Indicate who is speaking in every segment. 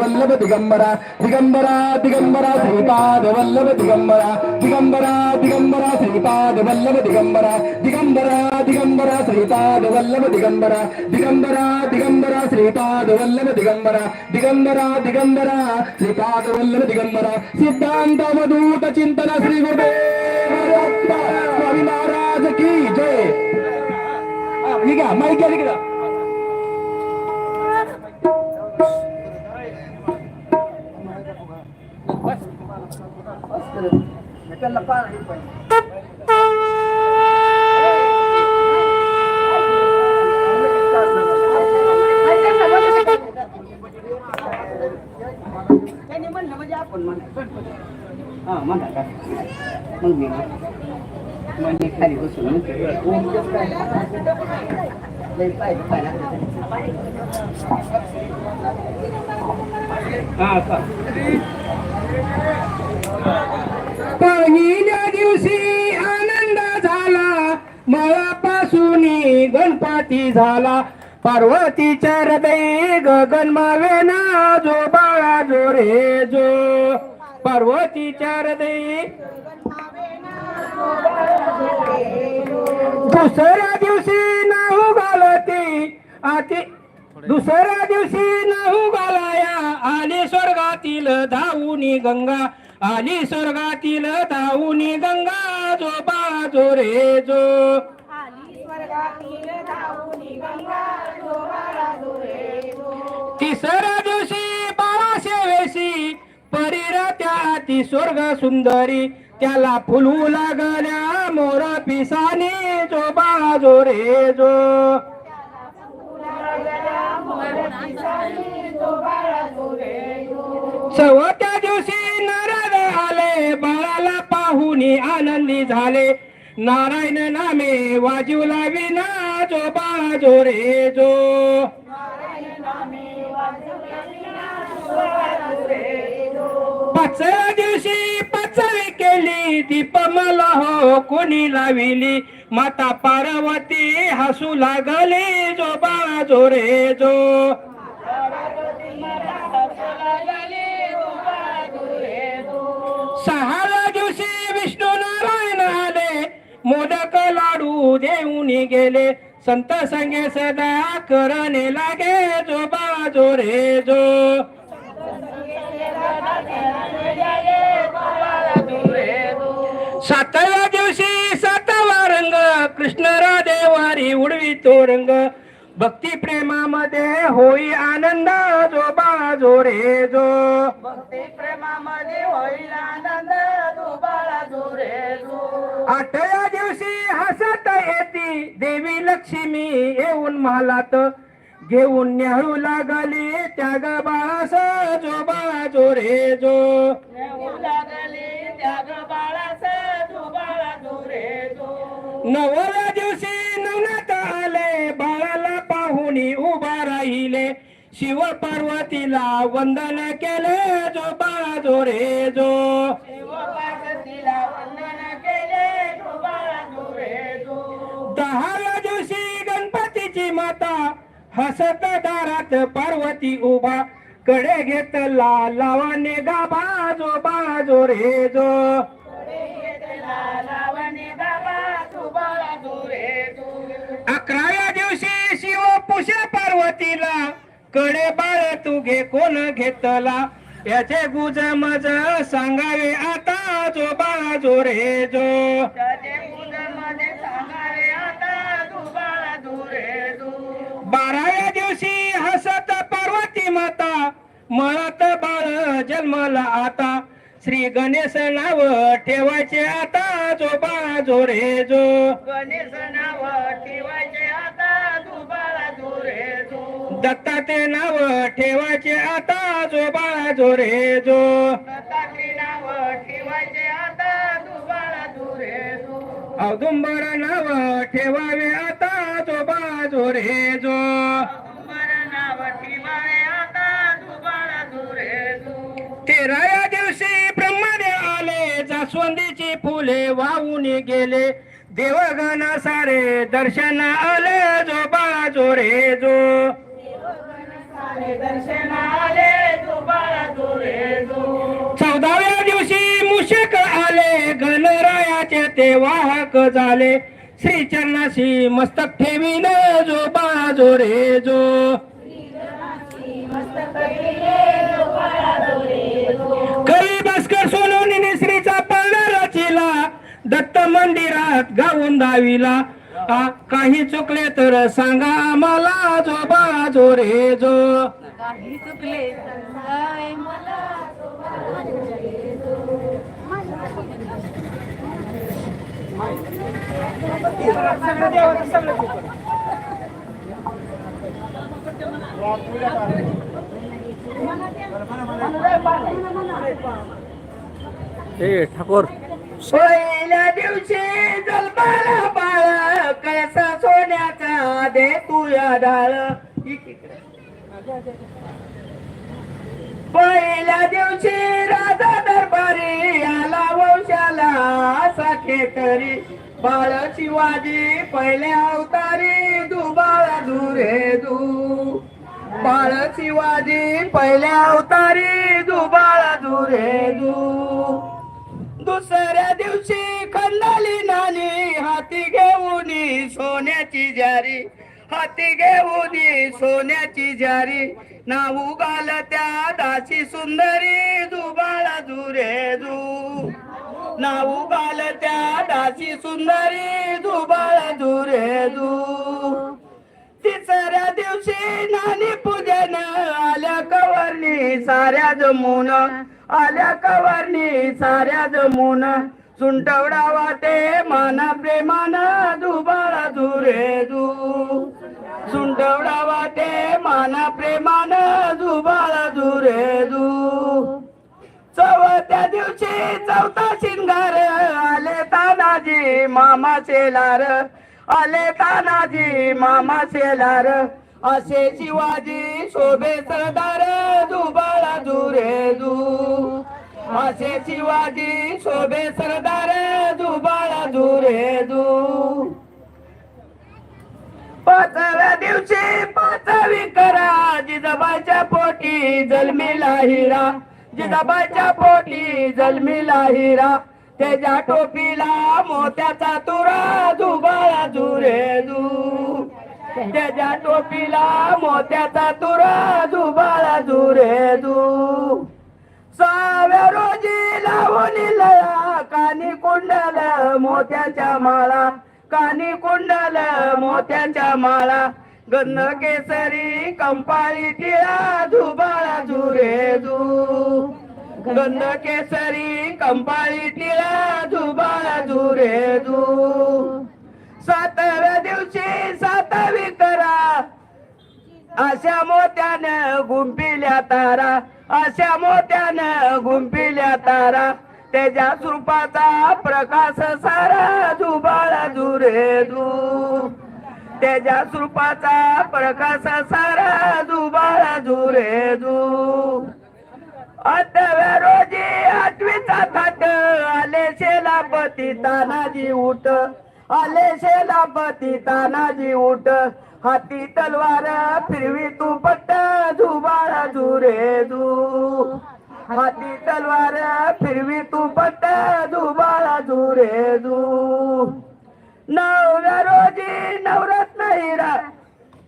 Speaker 1: పాదవల్లభ దిగంబర దిగంబర దిగంబర శ్రీపాదవల్లభ దిగంబర దిగంబర దిగంబర శ్రీపాదవల్లభ దిగంబర దిగంబర దిగంబర శ్రీపాదవల్లభ దిగంబర దిగంబర దిగంబర శ్రీపాదవల్లభ దిగంబర దిగంబర దిగంబర శ్రీపాదవల్లభ దిగంబర. సిద్ధాంతవధూత చింతన శ్రీ గురుదేవ స్వామి మహారాజకి జయ ಈಗ ಮೈಕೆಲಿಗಿದ
Speaker 2: त्याने म्हणलं म्हणजे आपण म्हणा हा म्हणा का मग मी म्हणजे खाली बसून हा. का
Speaker 1: गणपती झाला. पार्वतीच्या हृदय गगन मावेना जो बाळा जो रे जो. पार्वतीच्या हृदय दुसऱ्या दिवशी नाहू घालती. आती दुसऱ्या दिवशी नाहू घालाया. आली स्वर्गातील धावूनी गंगा. आली स्वर्गातील धावूनी गंगा. जो बाळा जो रे जो. तिसऱ्या दिवशी बाळा वेशी परीर ती स्वर्ग सुंदरी. त्याला फुलू लागल्या मोर पिसाने जो बा जो रे जो. चौथ्या दिवशी नारद आले बाळाला पाहुनी आनंदी झाले. नारायण नामे वाजू लाविना जो बाजो जो रे जो. पाचव्या दिवशी पाचवी केली दीप मला हो कोणी लाविली. माता पार्वती हसू लागली जो बाजो जो रे जो. सहा दिवशी विष्णू नारायण आले मोदक लाडू देऊन गेले. संत संगे सदा करणे लागे जो बाजो रे जो. सातव्या दिवशी सातवा रंग कृष्ण राधेवारी उडवी तो रंग. भक्ती प्रेमामध्ये होई आनंद जो जो रे जो.
Speaker 2: भक्ती प्रेमामध्ये होईल आनंद तू बाळा जोरे जो.
Speaker 1: आठव्या दिवशी हसत येती देवी लक्ष्मी येऊन महालात. घेऊन न्याहू लागली त्याग बाळास जो बाळा जो रे जो.
Speaker 2: लागली त्याग बाळास तू बाळा जोरे जो.
Speaker 1: नवव्या दिवशी नवनाथ आले पाहुणी उभा राहिले. शिव पार्वतीला वंदन केले जो बाळा जो रे जो.
Speaker 2: शिव पार्वतीला वंदन केले तू बाळा जोरे जो.
Speaker 1: दहाव्या दिवशी गणपतीची माता हसत दारात पार्वती उभा. कडे घेतला लावाने गाभा जो बाळा जो रे जो. पुष्य पार्वतीला कडे बाळ तू घे कोण घेतला? याचे गुज मज सांगावे आता जो बाळा जो. रे जो
Speaker 2: जो.
Speaker 1: बाराव्या दिवशी हसत पार्वती माता मळात बाळ जन्मला आता. श्री गणेश नाव ठेवायचे आता जो बाजो रे जो.
Speaker 2: गणेश
Speaker 1: दत्ताचे नाव ठेवायचे आता जो रे जो.
Speaker 2: दत्ताचे नाव ठेवायचे आता दुबाळा दुरे जो.
Speaker 1: औदुंबर नाव ठेवावे आता जो रे जो.
Speaker 2: नाव ठेवावे आता दुरे जो.
Speaker 1: तेराव्या दिवशी ब्रह्मदेव आले जास्वंदीची फुले वाहून गेले. देवगण सारे दर्शन आले जो बाजो रे जो
Speaker 2: दुरे जो.
Speaker 1: चौदाव्या दिवशी मुशक आले गणरायाचे ते वाहक झाले. श्री चरणाशी मस्तक ठेवीन जो बाजो रे जो. करी भास्कर सोनवणीने श्रीचा पल्ला रचिला. दत्त मंदिरात गाऊन दाविला काही चुकले तर सांगा आम्हाला जो बाजो रे जो.
Speaker 3: काही चुकले तर काय मला
Speaker 1: ठाकूर.
Speaker 2: पहिल्या दिवशी जन्माला बाळ कळसा सोन्याचा दे तुया डाळ पहिल्या दिवशी राजा दरबारी आला वंशाला साखे तरी बाळ शिवाजी पहिल्या अवतारी दुबाळ दुरे दू. बाळ शिवाजी पहिल्या अवतारी दुबाळ दुरे दू. दुसऱ्या दिवशी खंडाली नानी सोन्याची जारी हाती घेऊन सोन्याची जारी नाऊ गाल त्या दासी सुंदरी. दुबाळा दुरे दू नाऊ गाल त्या दासी सुंदरी. दुबाळा दुरे दू तिसऱ्या दिवशी नानी पूजन आल्या कवरणी साऱ्या जमून. आल्या कवरणी साऱ्या जमून. सुंटवडा वाटे माना प्रेमान दुबाळा दुरे दू. सुंटवडा वाटे माना प्रेमान दुबाळा दुरे दू. चौथ्या दिवशी चौथा शिंगार आले तानाजी मामा शेलार. आले तानाजी मामा शेलार. असे शिवाजी शोभे सरदार दुबाळा दुरे दू. असे शिवाजी शोभे सरदार दुबाळा दुरे दू. पाचव्या दिवशी पाचवी करा जिजाबाईच्या पोटी जन्मीला हिरा जिजाबाईच्या पोटी जन्मीला हिरा त्याच्या टोपीला मोत्याचा तुरा दुबाळा दुरे दू. त्याच्या टोपीला मोत्याचा तुरा दुबाळा दुरे दू. सहाव्या रोजी लावणी लया कानी कुंडल मोत्याच्या माळा कानी कुंडल मोत्याच्या माळा. गंध केसरी कंपाळी तिळा धुबाळा झुरे दू गंध केसरी कंपाळी तिळा धुबाळा झुरे दू सातव्या दिवशी सातवी करा अशा मोत्यानं गुंपिल्या तारा. अशा मोत्यानं गुंपिल्या तारा. त्याच्या स्वरूपाचा प्रकाश सारा दुबाळा दुरे दू. त्याच्या स्वरूपाचा प्रकाश सारा दुबाळा दुरे दू. अठव्या रोजी आठवीचा थाट आले शेलापती तानाजी उठ. आले शेलापती तानाजी उठ. हाती तलवार फिरवी तू पट्ट धुबाळा झुरे दू हाती तलवार फिरवी तू पट्ट धुबाळा झुरे दू नवऱ्या रोजी नवरत्न हिरा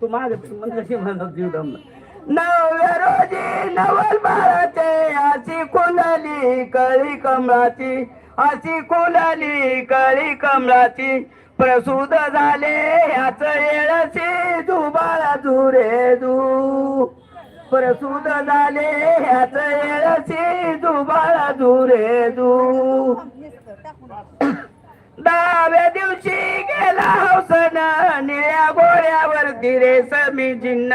Speaker 2: तू मागे म्हणजे म्हणत जीव दमला? नवव्या रोजी नवल बाळाचे अशी कुंडली कळी कमळाची. अशी कुंडली कळी कमळाची. प्रसूत झाले ह्याच येळशी दुबाळा धुरे दू. प्रसूत झाले ह्याच येळशी दुबाळा दुरे दू. दहाव्या दिवशी गेला हो हौसन निळ्या घोड्यावरती रेशमी जिन्न.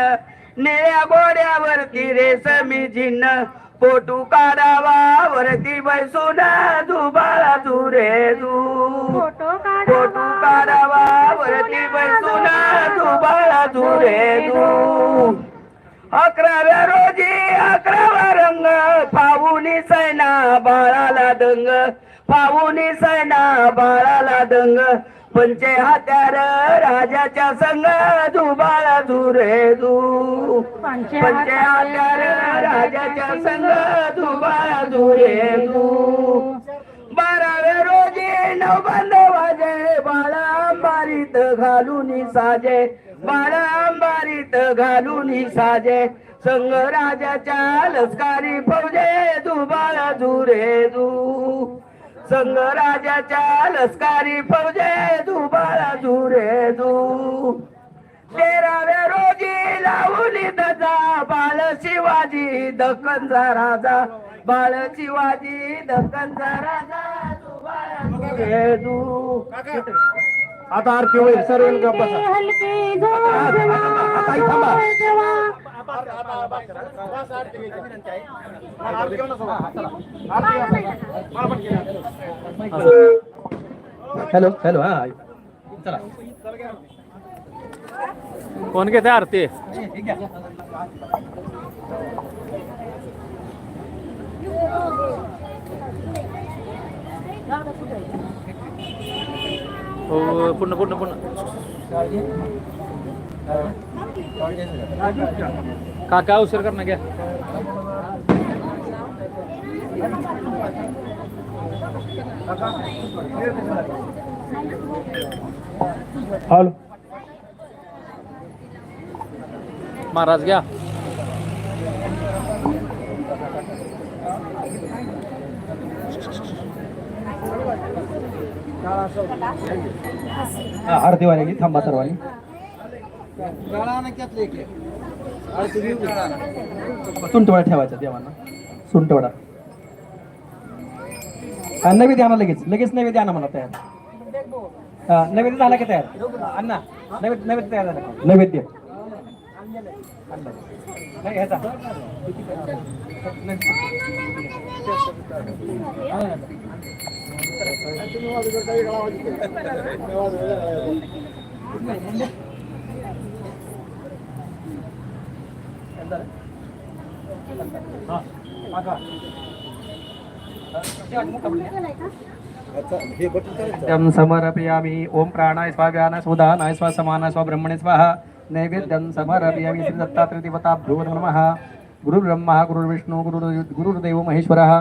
Speaker 2: निळ्या गोऱ्यावरती रे समी जिन्न. पोटू काढावा वरती बैसून दुबाळा दुरे दू
Speaker 3: फोटो
Speaker 2: फोटो काढावा वरती बैसून दुबाळा दुरे दू अकराव्या रोजी अकरावा रंग पाहुणी सैना बाळाला दंग. पाहुणी सैना बाळाला दंग. पंचे हात्यार राजाच्या संग दुबाळा दुरे दू पंचे हात्यार राजाच्या संग दुबाळा दुरे दू बाराव्या रोजी नवबंद वाजे बाळा अंबारीत घालून साजे बाळा अंबारीत घालून साजे. संग राजाच्या लष्कारी फौजे तू बाळा दुरे दू संग राजाच्या लष्कारी फौजे तू बाळा दुरे दू तेराव्या रोजी लावली दजा बाळ शिवाजी दक्कनचा राजा. बाळ शिवाजी दक्कनचा राजा दू
Speaker 4: आता आरती होईल सर्व गप्प हॅलो हॅलो हा. चला.
Speaker 5: कोण घेते आरती? हो पूर्ण पूर्ण पूर्ण काका उशीर कर ना घ्या
Speaker 4: हॅलो।
Speaker 5: महाराज
Speaker 4: हा आरती वाले थांबा सर्वांनी. सुंटवडा ठेवायचा देवांना. सुंटवडा हा, नैवेद्य आणा लगेच. लगेच नैवेद्य आणा मला तयार. हा, नैवेद्य झाला की तयार? अण्णा नैवेद्य नैवेद्य तयार झाला का? नैवेद्य. ह्याचा. नैवेद्यं समर्पयामि। ओम प्राणाय स्वाव्यानाय सुदानाय स्वसमानाय स्वब्रह्मणे स्वाहा। नैवेद्यं समर्पयामि श्री दत्तात्रय देवताभ्यो नमः। गुरुर्ब्रह्मा गुरुर्विष्णु गुरुर् गुरुर्देव महेश्वरः।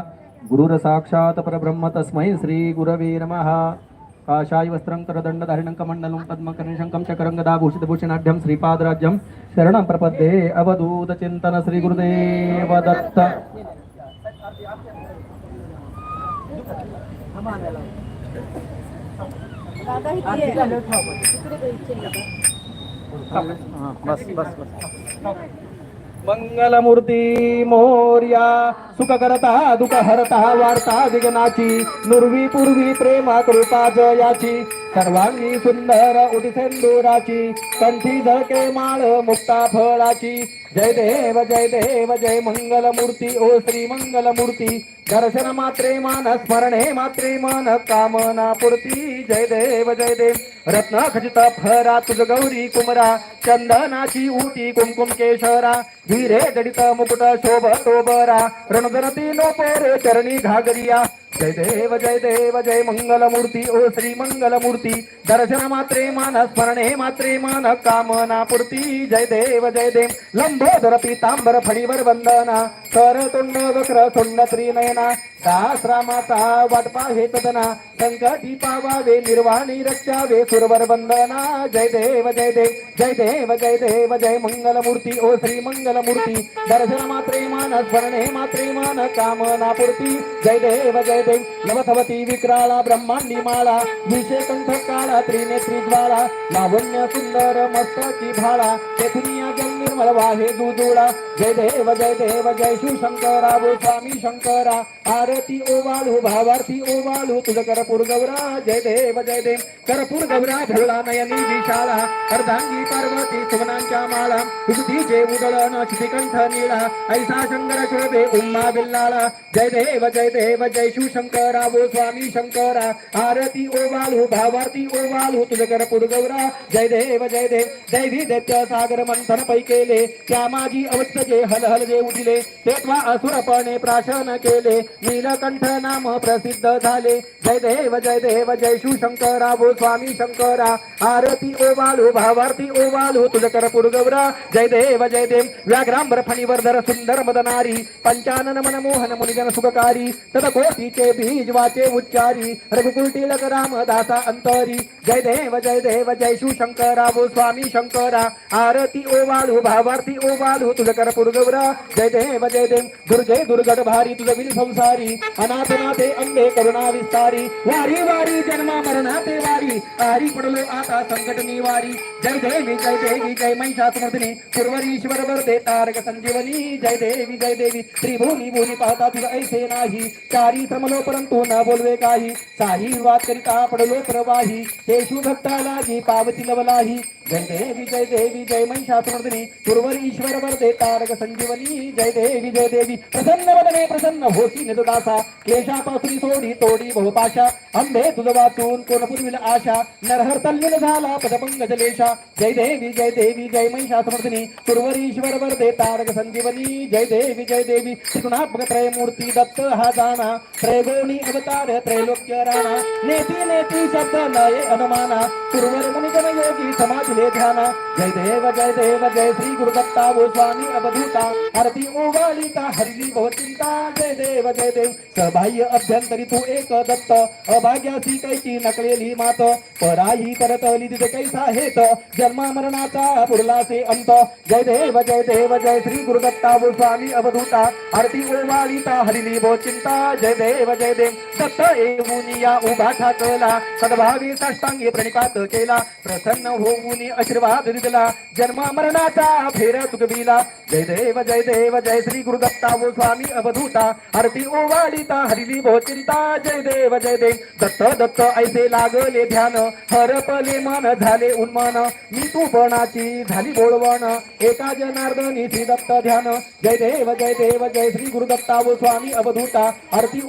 Speaker 4: गुरुर्साक्षात् परब्रह्म तस्मै श्री गुरवे नमः। काशाय वस्त्रं करदण्डधारिणं कमण्डलं पद्मकर्णशङ्कं चक्रं गदाभूषितभूषणाढ्यं श्रीपादराज्यं शरणं प्रपद्ये अवधूतचिन्तन श्रीगुरुदेव दत्त
Speaker 5: हा, बस बस बस.
Speaker 4: मंगलमूर्ती मोर्या सुख करता दुख हरता वार्ता विघ्नाची नुर्वी पूर्वी प्रेमा कृपा जयाची. सर्वांगी सुंदर उटी सेंदुराची कंठी झळके माळ मुक्ता फळाची. जय देव जय देव जय मंगलमूर्ती ओ श्री मंगलमूर्ती. दर्शन मात्रे मान स्मरणे मात्रे मन कामना पूर्ती. जय देव जय देव. रत्न खचित फरा तुझ गौरी कुमरा चंदनाची उटी कुमकुम केशरा. धीरे जडित मुकुट शोभ तोबरा रणधरती नो पोरे चरणी घागरिया जय देव जय देव जय मंगलमूर्ती ओ श्री मंगलमूर्ती दर्शन मात्रे मान स्मरणे मात्रे मान कामना पूर्ती जय देव जय देव लंबोदर पीतांबर फणीवर वंदना कर तुंड वक्र तोंड त्रिनयना सहस्रामाता वाटपा हे तदना संकटी पावावे निर्वाणी रक्षावे सुरवर बंदना जय देव जय देव जय देव जय देव जय मंगलमूर्ती ओ श्री मंगलमूर्ती दर्शन मात्रे मान स्मरणे मात्रे मान कामना पूर्ती जय देव जय देव नवथवती विक्राळा ब्रह्मांडी माळा विषय काळा त्रिनेत्री ज्वाळा लावण्य सुंदर मस्तकी भाळा तेथुनी जल निर्मळ वाहे दुजुळा जय देव जय देव जय शिवशंकरा गो स्वामी शंकरा आरती ओवाळू भावार्थी ओवाळू तुझ करपूर जय देव जय देव कर्पूर गौरा भोळा नयनी विशाला अर्धांगी पार्वती सुमनांच्या माळा उदळ उदळण कंठ निळा ऐसा शंकर शोभे उम्मा बिल्लाळा जय देव जय देव जय शिव शंकरा वो स्वामी शंकरा आरती ओवाळू भावार्थी ओवाळू तुझ कर्पूर गौरा जय देव जय देव दैवी दैत्य सागर मंथन पै केले त्या माझी अवस्थ जे हल हल जे उठले तेव्हा असुरपणे प्राशन केले नीलकंठ नाम प्रसिद्ध झाले जय देव जय देव जय शिवशंकरा गो स्वामी शंकरा आरती ओवालू भावार्थी ओवालू तुझ करपूर गौरा जय देव जय देव व्याघ्रांबर फणीवर्धर सुंदर मदनारी पंचानन मनमोहन मुनिजन सुखकारी तद कोटीचे बीज वाचे उच्चारी रघुकुल टिळक राम दासा अंतरी जय देव जय देव जय शिवशंकरा वो स्वामी शंकरा आरती ओवालू भावार्थी ओवालू तुझ करपूर गौरा जय देव जय देव दुर्जय दुर्गट भारी तुझ विल संसारी अनाथ नाथे अंबे करुणा विस्तारी वारी वारी जन्मा मरणाते वारी वारी आरी पडलो आता संकट निवारी जय देवी जय देवी जय महिषासमर्दिनी. पूर्वरीश्वर वरदे तारक संजीवनी. जय देवी जय देवी. त्रिभुवनी भुवनी पाहता तुझ ऐसे नाही. चारी समलो परंतु न बोलवे काही. साही वाद करिता पडलो प्रवाही. हे शिवभक्ताला जी पावती लवलाही. जय देवी जय देवी जय महिषासमर्दिनी. पूर्वरीश्वर वरदे तारक संजीवनी. जय देवी जय देवी. प्रसन्न वदने प्रसन्न होती निदासा क्लेशापासून सोडी तोडी बहुपाशा. अंबे तुझ वाचून कोण पुरविल आशा नरहर तल्लीन झाला पदपंग जलेशा. जय देवी जय देवी जय महिषासमर्दिनी. पूर्वर ईश्वर वरदे तारक संजीवनी. जय देवी जय देवी त्रिगुणात्मक त्रयमूर्ती दत्त हा जाना. त्रैगोणी अवतार त्रैलोक्य राणा. नेती नेती शब्द नये अनुमाना. कुर्वर मुनिजन योगी समाधिले ध्याना. जय देव जय देव जय श्री गुरुदत्ता वो स्वामी अवधूता. आरती ओवालिका हरिली भवचिंता जय देव जय देव. सबाह्य अभ्यंतरी तू एक दत्त. अभाग्यासी कैची नकलेली मात. पराही परतली तिथे कैसा हेत. जन्मा मरणाचा पुरला से अंत. जय देव जय देव जय श्री गुरुदत्ता गो स्वामी अवधूता. आरती ओवाळीता हरिली बहुचिंता जय देव जय देव. दत्त येऊन या उभा ठाकला. सद्भावी साष्टांगी प्रणिपात केला. प्रसन्न होऊन आशीर्वाद दिला. जन्मा मरणाचा फेर तुकविला जय देव जय देव जय श्री गुरुदत्ता वो स्वामी अवधूता. आरती ओवाळीता हरिली चिंता. जय देव जय देव. दत्त दत्त ऐसे लागले ध्यान हरपले मन झाले उन्मान. मी तू पणाची झाली बोळवण. एका जनार्दनी श्री दत्त ध्यान. जय देव जय देव जय श्री गुरुदत्ता व स्वामी अवधूता. आरती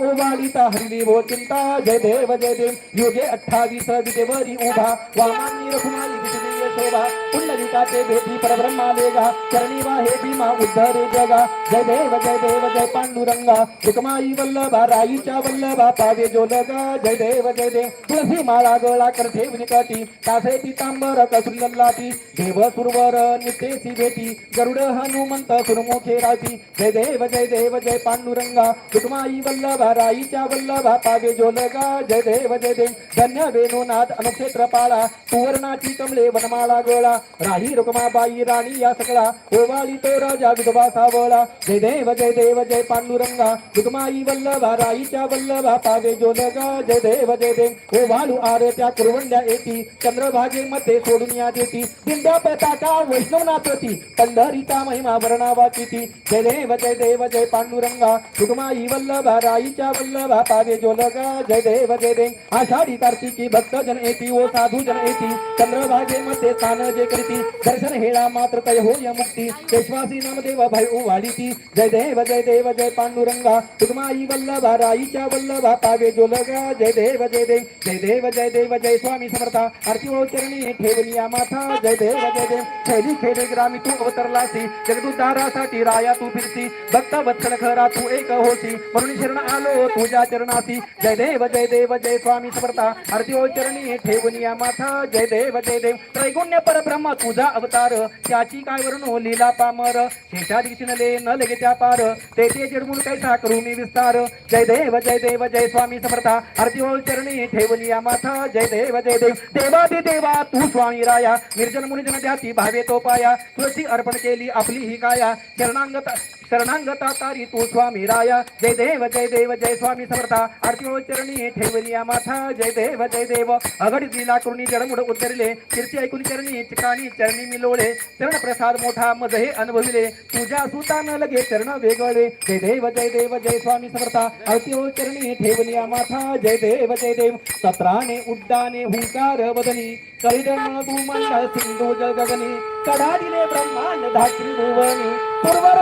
Speaker 4: हल्ली वो चिंता. जय देव जय देव. योगे अठ्ठावीस विजेवरी उभा. वामानी रघुमाई विजय शोभा. पुंडलिकाचे भेटी परब्रह्मा वेगा चरणी वाहे भीमा उद्धरे जगा. जय देव जय देव जय पांडुरंगा. एकमाई वल्लभा राईच्या वल्लभा पावे जोलगा जय देव जय देव. तुळसी माळा ग गळा करते विनिकाटी कासे पितांबर कसुल्लाटी देव सुरवर नितेसी भेटी. गरुड हनुमंत सुरमुखे राती जय देव जय देव जय पांडुरंगा. कुटुमाई वल्लभा राईच्या वल्लभा पावे जोलगा. जय देव जय देव. धन्य वेणुनाथ अनुक्षेत्र पाळा सुवर्णाची कमले वनमाळा गोळा. राही रुक्माबाई राणी या सगळा. ओवाळी तो राजा विधवा सावळा. जय देव जय देव जय पांडुरंगा. कुटुमाई वल्लभा राईच्या वल्लभा पावे जोलगा. जय देव जय देव. ओवाळू आरे त्या कुरवंड्या येती चंद्रभागेमध्ये सोडून या देती दिंड्या पेताचा वैष्णवनाथ होती पंढरीचा महिमा वर्णावा किती जय देव जय देव, जय पांडुरंगा रुक्माई वल्लभा, राईच्या वल्लभा पावे जोलगा जय देव जय देव, आषाढी कार्तिकी भक्त जन येती ओ साधू जन येती चंद्रभागेमध्ये स्थान जे करीती, दर्शन हेळा मात्र तय होय मुक्ती। केशवासी नामदेव भय वाढीती जय देव जय देव, जय पांडुरंगा तुगमाई वल्लभा, राईच्या वल्लभा पावे जोलगा जय देव जय देव जय देव जय देव। देव जय स्वामी समर्थ. आरती ओ चरणी ठेवली माथा. जय देव जय देव. खेली खेडे ग्रामी तू अवतरलासी. जगदुद्धारासाठी राया तू फिरती भक्त वत्सल खरा तू एक होसी. म्हणून शरण आलो तुझ्या चरणासी. जय देव जय देव जय स्वामी समर्थ. आरती ओ चरणी ठेवली माथा. जय देव जय देव. त्रैगुण्य परब्रह्म तुझा अवतार. त्याची काय वरून लीला पामर. शेषादी चिनले न लगे त्या पार. ते ते चिडमुड कैसा करू मी विस्तार. जय देव जय देव जय स्वामी समर्था. आरती ओळ चरणी ठेवली या माथा. जय देव जय देव देवादी देवा तू स्वामी राया. निर्जन मुनिजन द्याती भावे तो पाया तुळशी अर्पण केली आपली ही काया शरणांगता शरणांगता तारी तू स्वामी राया. जय देव जय देव जय स्वामी समर्था. आरती चरणी ठेवली माथा. जय देव जय देव. अघडीत लीला करुणी जडमुड उतरले. कीर्ती ऐकून चरणी ठिकाणी चरणी मिलोळे. चरण प्रसाद मोठा मज हे अनुभविले. तुझ्या सुता न लगे चरण वेगळे. जय देव जय देव जय स्वामी समर्था. आरती चरणी ठेवली माथा. जय देव जय देव. सत्राने उड्डाने हुंकार वदनी तू मंडळ सिंधू जगगनी. गगनी कडाडिले ब्रह्मांड धात्री भुवनी. पूर्वर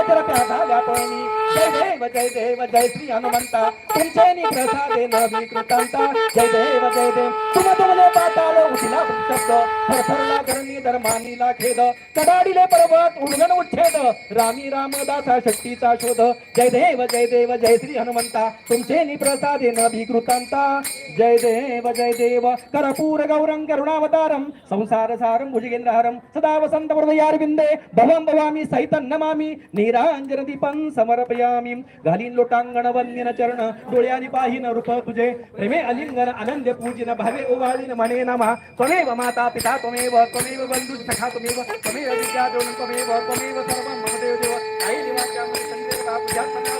Speaker 4: वर्णीच्या चरप्या झाल्या पळणी जय देव जय देव जय श्री हनुमंता तुमचे नि प्रसादे न विकृतांता जय देव जय देव तुम तुमले पाताल उठला शब्द थरथरला धरणी धर्मानीला खेद कडाडिले पर्वत उडगण उच्छेद रामी रामदासा शक्तीचा शोध जय देव जय देव जय श्री हनुमंता तुमचे नि प्रसादे न विकृतांता जय देव जय देव करपूर गौरं करुणावतारं संसार सारं भुजगेंद्रहारं सदा वसंत हृदयारविंदे भवं भवामी सहितं नमामि नीरांजन दीपं समर्पयामि। घालीन लोटांगण वन्यन चरण डोळ्यानी पाहिन रूप तुझे प्रेमे अलिंगन आनंद पूजिन भावे ओवाळीन म्हणे नमा। त्वमेव माता पिता त्वमेव त्वमेव बंधु सखा त्वमेव त्वमेव विद्या द्रोण त्वमेव त्वमेव सर्वं मम देव देव। आई निवाच्यामि संदेवता पूजात्मनाव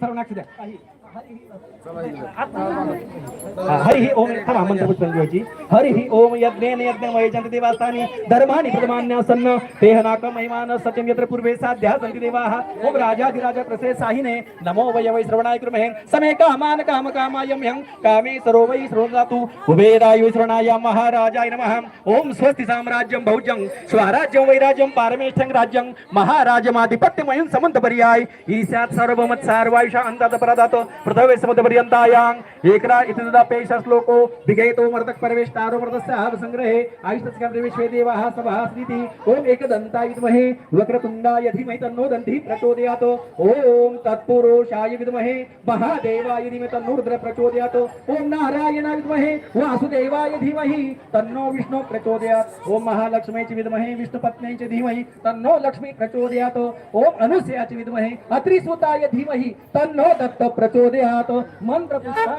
Speaker 4: 好，那就这样。हरि ओम थांबा मंत्र पुष्पन घ्यायची हरि ओम यज्ञेन यज्ञ जंत देवास्थानी। धर्माणि प्रमाण्यासन्न देहनाक महिमान सत्यम यत्र पूर्वे साध्या सन्ति देवाः। ओम राजाधिराज प्रसे साहिने। नमो वय वै श्रवणाय कृमहे समे कामान काम कामायम ह्यं कामे सरो वै श्रोणातु उभेदाय श्रवणाय महाराजाय नमः। ओम स्वस्ति साम्राज्यं भौजं स्वराज्यं वैराज्यं पारमेष्ठं राज्यं। महाराजमाधिपत्यमयं समन्तपर्याय। ईशात सर्वमत सार्वायुषा अन्तात् परादात् bertawis sama teman tayang. इति पेश श्लोको विगेतो मर्दक परवेश तारो मर्दस्य मर्तस्य संग्रहे आयुष्यस्कर्ते विश्वे देवाः सभाः स्थिति ओम एकदन्ताय विद्महे वक्रतुण्डाय धीमहि तन्नो दन्तिः प्रचोदयात् ओम तत्पुरुषाय विद्महे महादेवाय धीमहि तन्नो रुद्र प्रचोदयात् ओम नारायणाय विद्महे वासुदेवाय धीमहि तन्नो विष्णु प्रचोदयात् ओम महालक्ष्मी च विद्महे विष्णुपत्न्यै च धीमहि तन्नो लक्ष्मी प्रचोदयात् ओम अनुसया च विद्महे अत्रिसुताय धीमहि तन्नो दत्त प्रचोदयात् मंत्र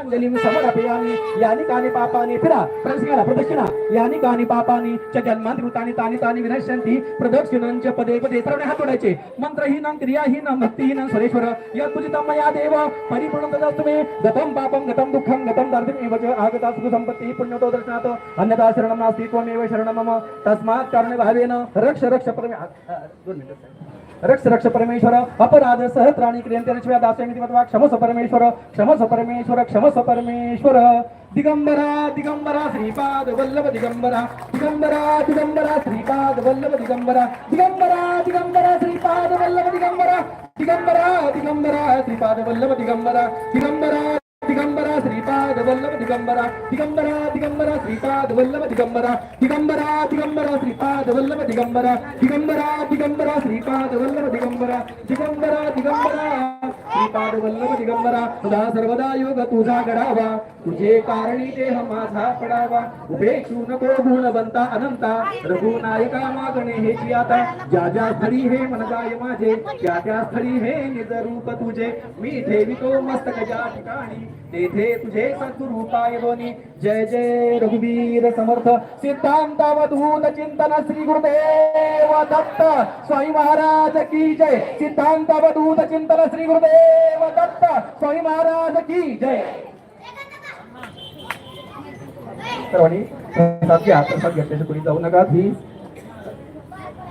Speaker 4: अंजलिम समर अभियानी यानी कानी पापानी फिरा प्रदक्षिणा प्रदक्षिणा यानी कानी पापानी च जन्मांतृतानी तानी तानी विनश्यंती प्रदक्षिणांच पदे पदे सर्व हात जोडायचे. मंत्रहीन क्रियाहीन भक्तिहीन सरेश्वर यत्पूजितम मया देव परिपूर्ण ददास्तुमे गतम पापम गतम दुःखम गतम दर्दिम च आगता सुख संपत्ति पुण्यतो दर्शनात अन्यथा शरणम नास्ति त्वमेव शरणम मम. तस्मात् कारण भावेन रक्ष रक्ष परमे दोन मिनिटं रक्ष रक्ष परमेश्वर अपराध सहत्राणी क्रियंते रचव्या दास्यमिति मत्वा क्षमस्व परमेश्वर क्षमस्व परमेश्वर क्षमस्व परमेश्वर दिगंबरा दिगंबरा श्रीपाद वल्लभ दिगंबरा दिगंबरा दिगंबरा श्रीपाद वल्लभ दिगंबरा दिगंबरा दिगंबरा श्रीपाद वल्लभ दिगंबरा दिगंबरा दिगंबरा श्रीपाद वल्लभ दिगंबरा दिगंबरा दिगंबरा, श्रीपाद वल्लभ दिगंबरा। दिगंबरा दिगंबरा, श्रीपाद वल्लभ दिगंबरा। दिगंबरा दिगंबरा, श्रीपाद वल्लभ दिगंबरा। दिगंबरा दिगंबरा, श्रीपाद वल्लभ दिगंबरा। दिगंबरा दिगंबरा, श्रीपाद वल्लभ दिगंबरा। सदा सर्वदा योग तुझा घडावा तुझे कारणी देह माझा पडावा। उपेक्षू नको गुणवंता अनंता। रघुनायका मागणे हे आता ज्या ज्या स्थळी हे मन जाय माझे, त्या त्या स्थळी हे निज रूप तुझे। मी ठेवितो मस्तक ज्या ठिकाणी तेथे तुझे सद्गुरु पाय जय जय रघुवीर समर्थ. सिद्धांत अवधूत चिंतन श्री गुरुदेव दत्त. स्वामी महाराज की जय. सिद्धांत अवधूत चिंतन श्री गुरुदेव दत्त. स्वामी महाराज की जय. सर्वांनी प्रसाद घ्या प्रसाद घेतल्याशिवाय कोणी जाऊ नका. ही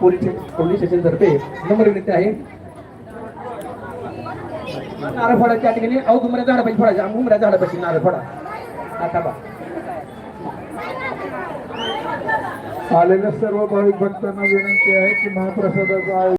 Speaker 4: पोलीस पोलीस स्टेशन तर्फे नंबर विनंती आहे. नारळ फोडाच्या ठिकाणी अहो गुमऱ्या झाडापाशी फोडायच्या गुमऱ्या झाडापाशी नारळ फोडा आता बा
Speaker 6: आलेल्या सर्व भाविक भक्तांना विनंती आहे की महाप्रसादाचा